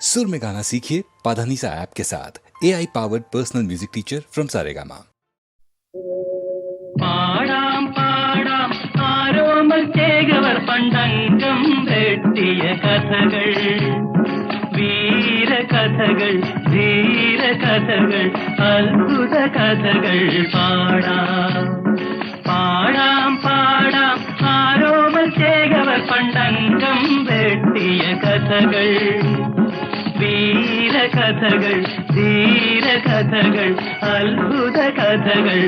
सुर में गाना सीखिए पाधानीसा ऐप के साथ A I powered personal music teacher from Saregama പാടാം പാടാം ആരോമൽ ചേകവർ പണ്ടംഗം വെട്ടിയ കഥകൾ വീരകഥകൾ ധീരകഥകൾ അത്ഭുത കഥകൾ പാടാം പാടാം പാടാം ആരോമൽ ചേകവർ പണ്ടംഗം വെട്ടിയ കഥകൾ വീരകഥകൾ ധീരകഥകൾ അത്ഭുത കഥകൾ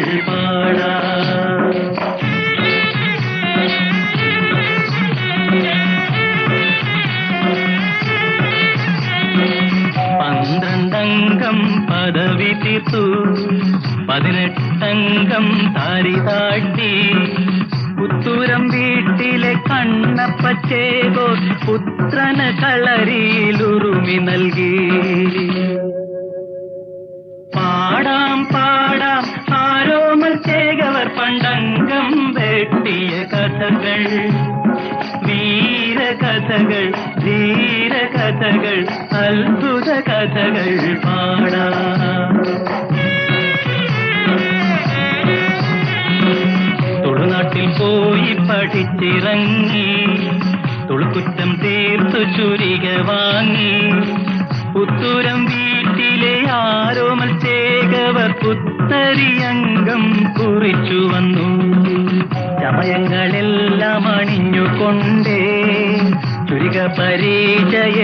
പന്ത്രണ്ടംഗം പദവി തീർത്തു പതിനെട്ടംഗം താരി താട്ടി പുത്തൂരം വീട്ടിലെ കണ്ണപ്പച്ചേകോ പുത്രന് കളരിയിലുറുമി നൽകി. പാടാം പാടാം ആരോമൽ ചേകവർ പണ്ടംഗം വെട്ടിയ കഥകൾ. വീരകഥകൾ ധീരകഥകൾ അത്ഭുത കഥകൾ പാടാം. പഠിച്ചിറങ്ങി തുളുക്കുറ്റം തീർത്തു ചുരിക വാങ്ങി. പുത്തൂരം വീട്ടിലെ ആരോമൽ ചേകവർ പുത്തരിയംഗം കുറിച്ചു വന്നു. ചമയങ്ങളെല്ലാം അണിഞ്ഞുകൊണ്ടേ ചുരിക പരിചയെടുത്തുകൊണ്ടേ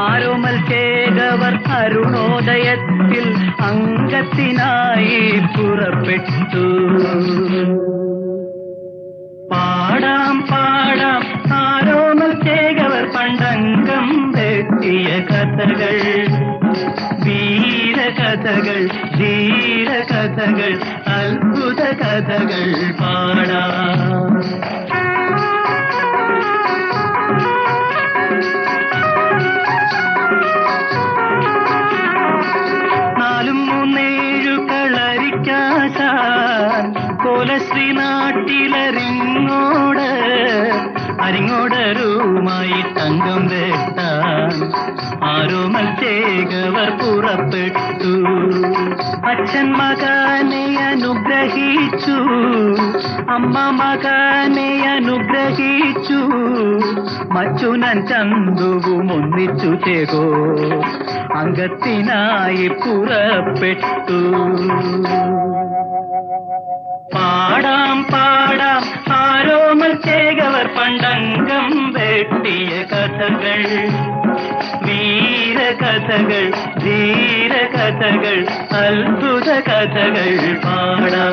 ആരോമൽ കേകവർ അരുണോദയത്തിൽ അംഗത്തിനായി പുറപ്പെട്ടു. പാടാം പാടാം ആരോമൽ കേകവർ പണ്ടംഗം വെട്ടിയ കഥകൾ. വീരകഥകൾ ധീരകഥകൾ അത്ഭുത കഥകൾ പാടാം. അരിങ്ങോടരുമായി തങ്കം വെട്ടാൻ ആരോമൽ ചേകവർ പുറപ്പെട്ടു. അച്ഛൻ മകനെ അനുഗ്രഹിച്ചു. അമ്മ മകനെ അനുഗ്രഹിച്ചു. മച്ചുനൻ ചന്തുവും ഒന്നിച്ചു ചേകോ അംഗത്തിനായി പുറപ്പെട്ടു. പാടാം ആരോമൽ ചേകവർ പണ്ടംഗം വെട്ടിയ കഥകൾ. വീരകഥകൾ ധീരകഥകൾ അത്ഭുത കഥകൾ പാടാ.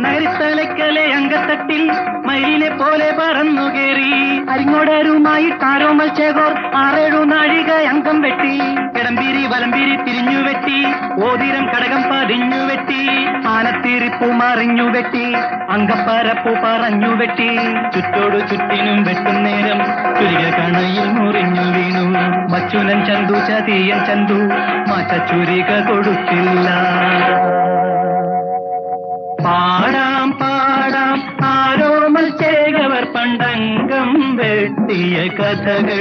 നരിത്തലക്കലെ അങ്കത്തട്ടിൽ മയിലെ പോലെ പറന്നു കയറി അരിങ്ങോടരുമായി താരോമൽ ചേകോർ ആറേഴു നാഴിക അംഗം വെട്ടി. കിടമ്പീരി വലംപിരി തിരിഞ്ഞു വെട്ടി. ഓതിരം കടകം പതിഞ്ഞു വെട്ടി. ആനത്തീരിപ്പൂ മറിഞ്ഞു വെട്ടി. അങ്കപ്പരപ്പു പറഞ്ഞു വെട്ടി. ചുറ്റോടു ചുറ്റിനും വെട്ടും നേരം ചുരിക കണയിൽ മുറിഞ്ഞു വീണു. മച്ചുനൻ ചന്തു ചതിയൻ ചന്തു മാറ്റ ചുരിക കൊടുത്തില്ല. പാടാം പാടാം. വെട്ടിയ കഥകൾ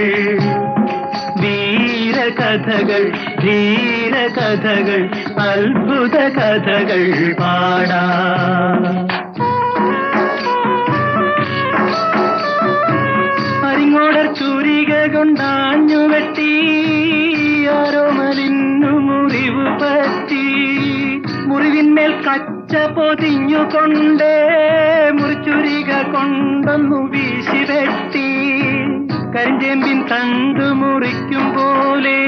വീരകഥകൾ ധീരകഥകൾ അത്ഭുത കഥകൾ പാടാം. അരിങ്ങോടർ കൊണ്ടാഞ്ഞു വെട്ടി ആരോമലിന്നു മുറിവ് പറ്റി. മുറിവിന്മേൽ കച്ച പൊതിഞ്ഞുകൊണ്ടേ മുറിച്ചുരിക കൊണ്ടൊന്നു വീശി വെട്ടി. കരിഞ്ചേമ്പിൻ തണ്ട് മുറിക്കും പോലെ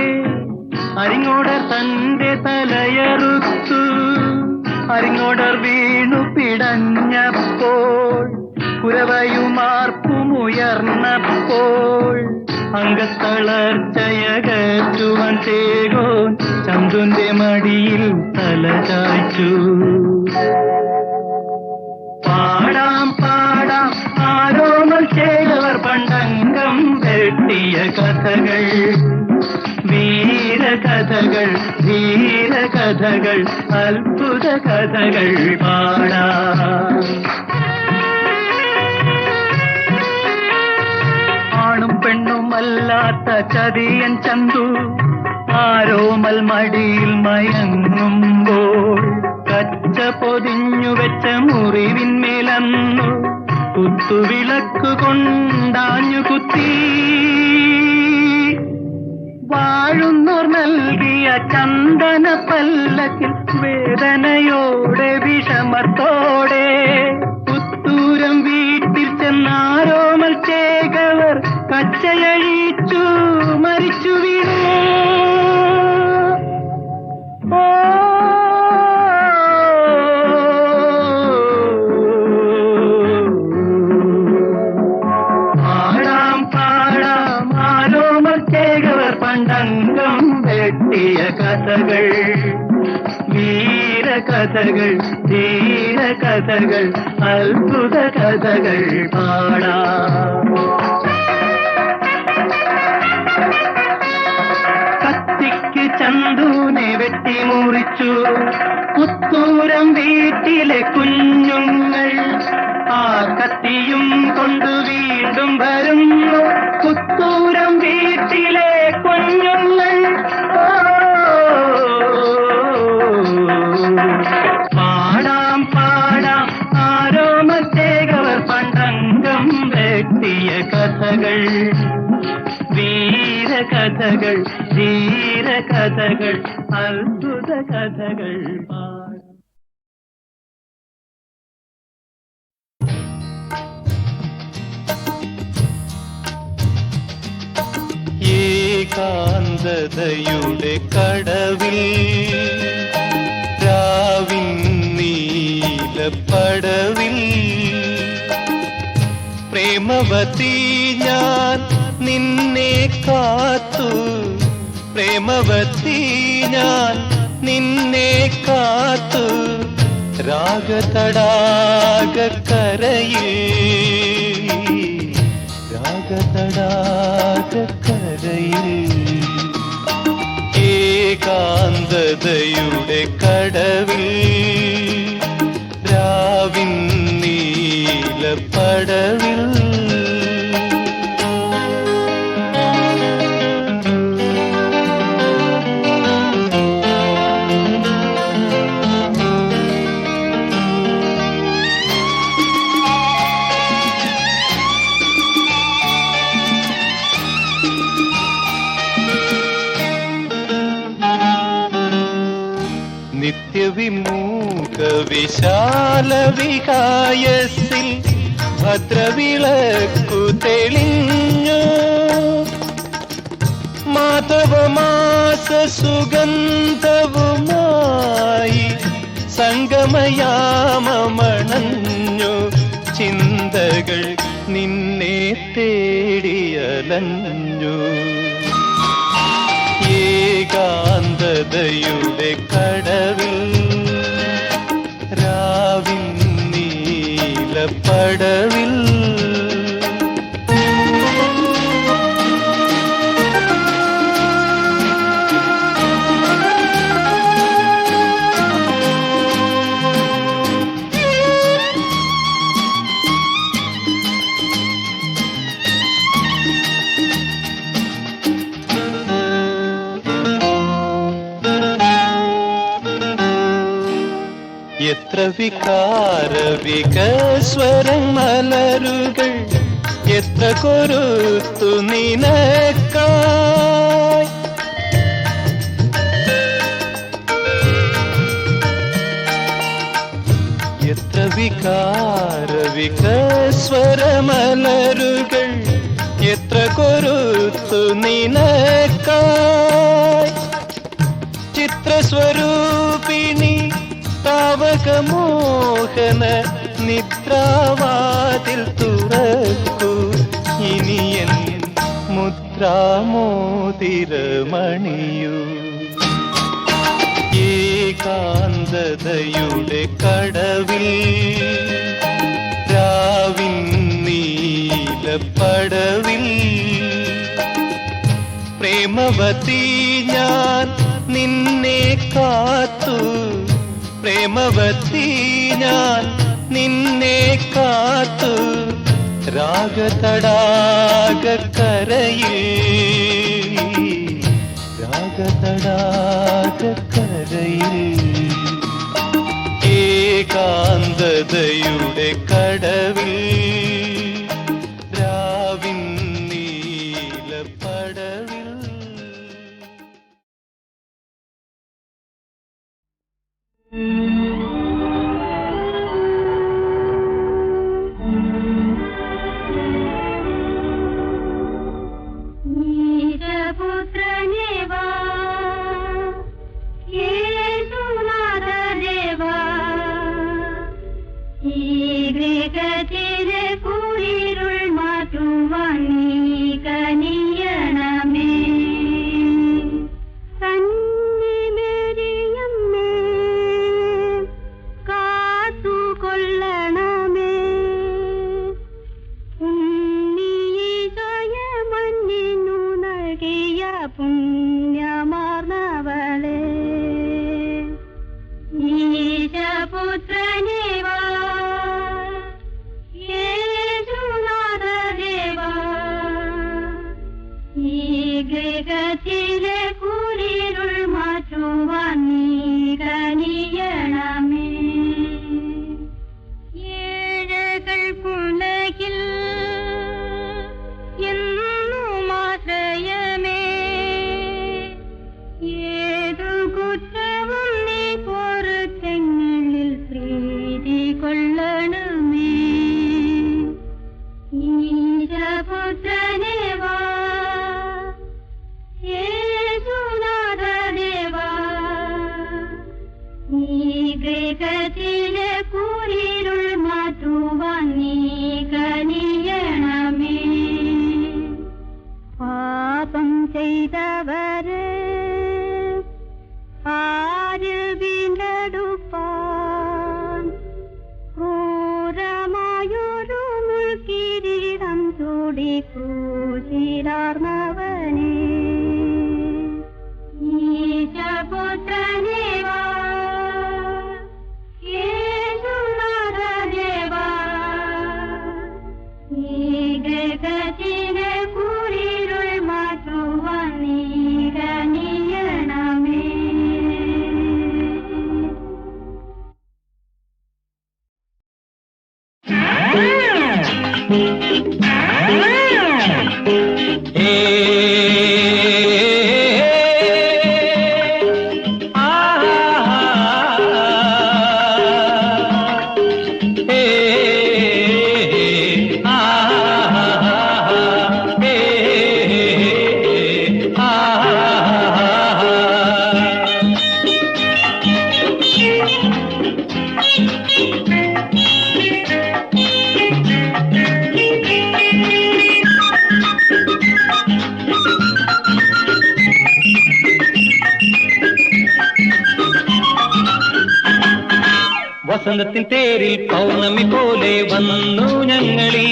അരിങ്ങോടർ തന്റെ തലയറുത്തു. അരിങ്ങോടർ വീണു പിടഞ്ഞപ്പോൾ കുരവയുമാർപ്പുമുയർന്നപ്പോൾ അംഗത്തളർച്ചയകറ്റുവാൻ ചേകോൻ ചന്തുന്റെ മടിയിൽ തല ചായ്ച്ചു. പാടാം പാടാം. ആരോപം ചെയ്തവർ പണ്ടംഗം വെട്ടിയ കഥകൾ. വീരകഥകൾ ധീരകഥകൾ അത്ഭുത കഥകൾ പാടാ. ആണും പെണ്ണുമല്ലാത്ത ചതിയൻ ചന്തു ആരോമൽ മടിയിൽ മയങ്ങുമ്പോ കച്ച പൊതിഞ്ഞു വെച്ച മുറിവിന്മേലന്നു കുത്തുവിളക്ക് കൊണ്ടാഞ്ഞു കുത്തി. വാഴുന്നോർ നൽകിയ ചന്ദന പല്ലക്കിൽ വേദനയോടെ വിഷമത്തോടെ പുത്തൂരം വീട്ടിൽ ചെന്നാരോമൽ ചേകവർ കച്ചയഴിച്ചു മരിച്ചു വീണു കഥകൾ. വീര കഥകൾ ധീര കഥകൾ അത്ഭുത കഥകൾ പാടാ. കത്തിക്ക് ചന്ദൂനെ വെട്ടി മുറിച്ചു പുത്തൂരം വീട്ടിലെ കുഞ്ഞുങ്ങൾ ആ കത്തിയും കൊണ്ടു വീണ്ടും വരുന്നു. ധീരകഥകൾ അത്ഭുത കഥകൾ പാടാം. ഏകാന്തതയുടെ കടവിൽ രാവിൻ നീലപ്പടവിൽ പ്രേമവതി ഞാൻ നിന്നെ കാത്തു പ്രേമവതി ഞാൻ നിന്നെ കാത്തു രാഗതടാകക്കരയിൽ. രാഗതടാകക്കരയിൽ. ഏകാന്തതയുടെ കടവിൽ രാവിൻ നീലപ്പടവിൽ വിശാല ഭദ്രവിളക്കു തെളിഞ്ഞു. മാധവമാസ സുഗന്ധവുമായി സംഗമയാമമണഞ്ഞു. ചിന്തകൾ നിന്നെ തേടിയലഞ്ഞു. ഏകാന്തതയുടെ കടവിൽ നീലപ്പടവിൽ എത്ര വികാര മലരുകൾ എത്ര കൊരുത്തു നിനക്കായി? എത്ര വികാര വികസ്വരമലരുകൾ എത്ര കൊരുത്തു നിനക്കായി? ചിത്രസ്വരൂപിണി താവകമോഹന നിദ്രാവാതിൽ തുറക്കൂ. ഇനിയൻ മുദ്രാമോതിരമണിയൂ. ഏകാന്തതയുടെ കടവിൽ രാവിൻ നീലപ്പടവിൽ പ്രേമവതി ഞാൻ നിന്നെ കാത്തു പ്രേമവതി ഞാൻ നിന്നെ കാത്തു രാഗതടാകക്കരയിൽ. രാഗതടാകക്കരയിൽ. ഏകാന്തതയുടെ കടവിൽ ghegatiile kuriirul maacuwaanii. செய்தவர். ഓണത്തിൻ പേരിൽ പൗർണമി പോലെ വന്നു ഞങ്ങളീ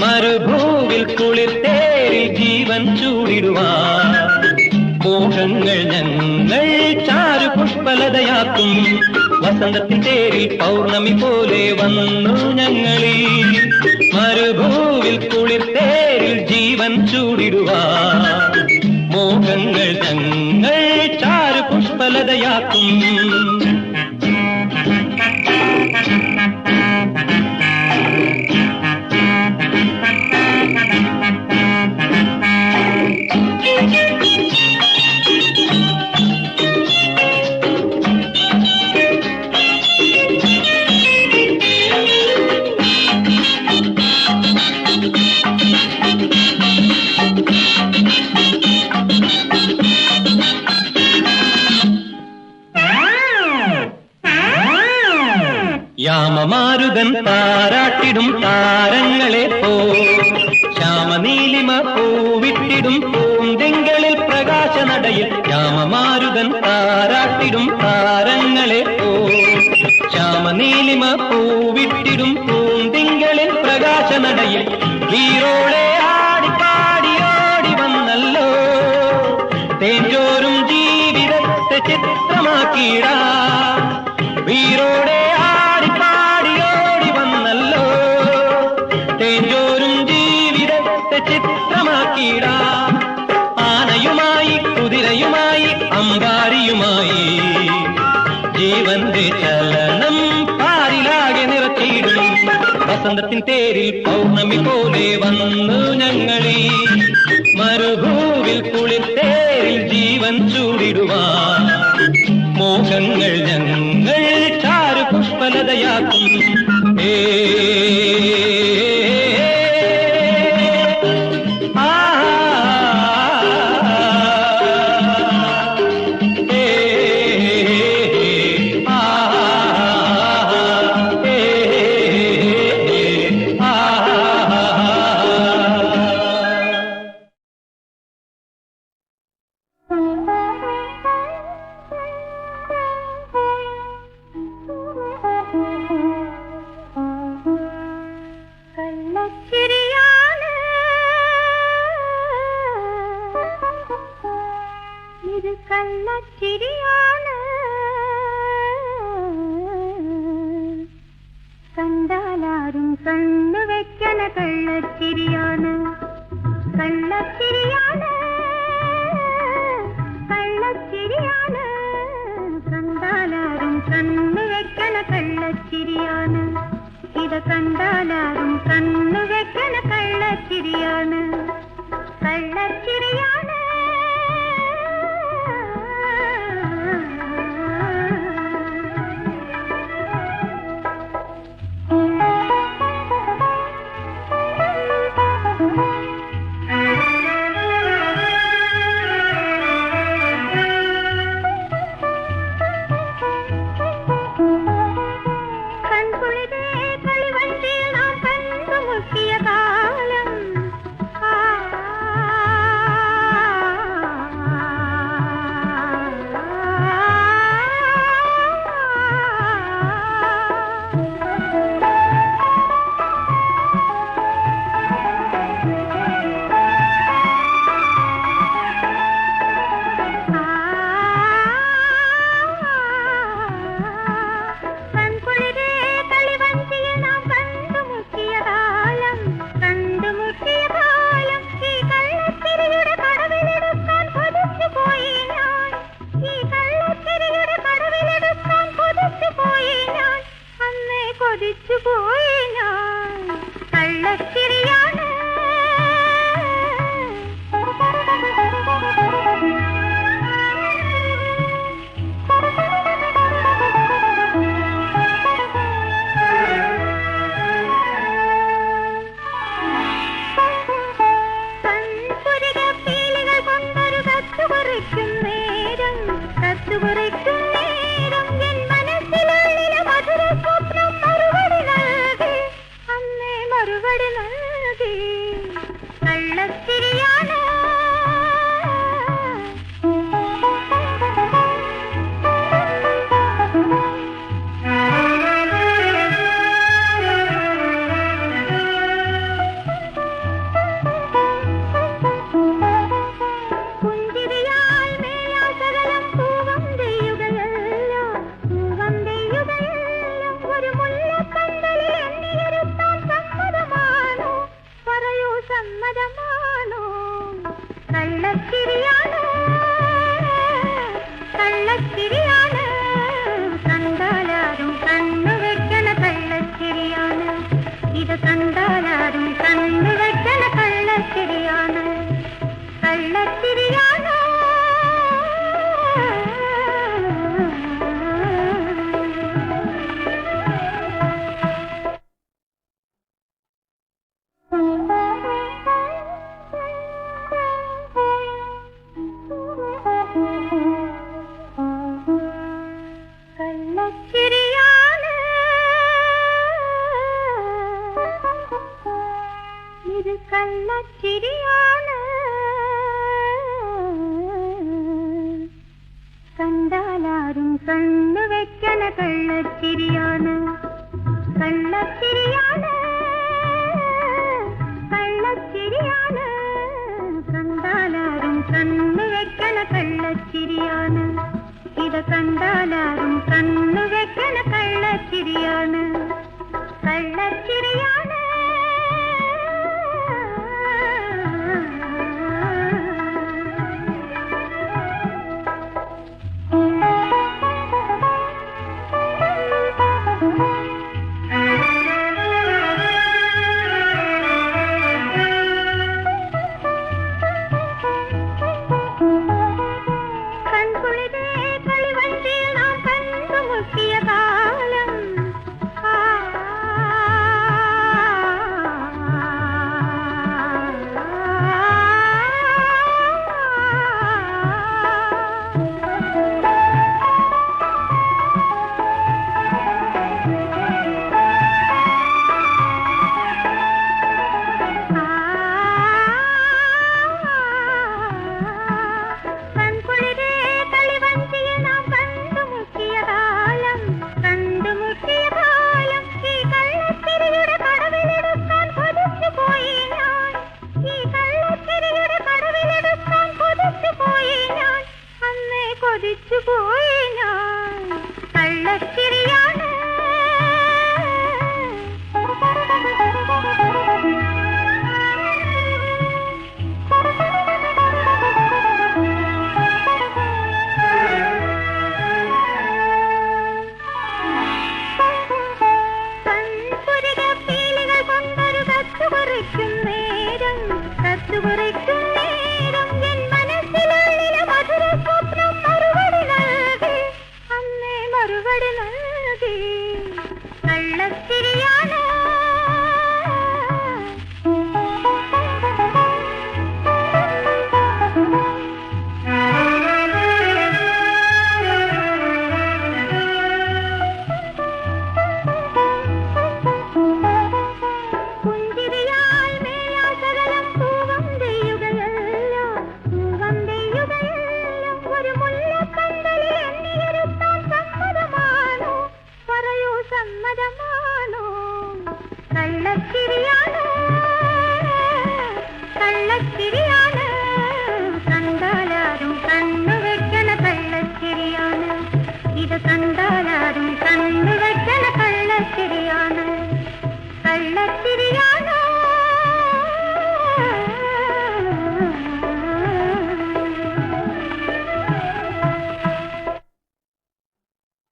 മരുഭൂവിൽ കുളിർത്തേരിൽ ജീവൻ ചൂടിടുവാ മോഷങ്ങൾ ഞങ്ങൾ ചാരു പുഷ്പലതയാക്കും. വസന്തത്തിൻ പേരിൽ പൗർണമി പോലെ വന്നു ഞങ്ങളീ മരുഭൂവിൽ കുളിർത്തേരിൽ ജീവൻ ചൂടിടുവാ മോഹങ്ങൾ ഞങ്ങൾ ചാരു പുഷ്പലതയാക്കും. ചിത്രമാക്കിയിടാ. വീരോടെ ആനയുമായി കുതിരയുമായി അമ്പാരിയുമായി ജീവന്റെ ചലനം പാരിലാകെ നിറച്ചിടും. വസന്തത്തിൻ തേരിൽ പൗർണമി പോലെ വന്നു ഞങ്ങളീ. മരുഭൂവിൽ കുളിത്തേരിൽ ജീവൻ ചൂടിടുവാൻ கள்ளச்சிரியான கள்ளச்சிரியான கண்டாலாரும் கண்ணுழைக்கல கள்ளச்சிரியான இத கண்டாலாரும் கண்ணுழைக்கல கள்ளச்சிரியான கள்ளச்சிரியான കൊതിച്ചു പോയി ഞാൻ. കള്ളച്ചി കണ്ണുവെക്കണ കണ്ണു വെക്കണ കള്ളച്ചിരിയാണ് കള്ളച്ചിരിയാണ്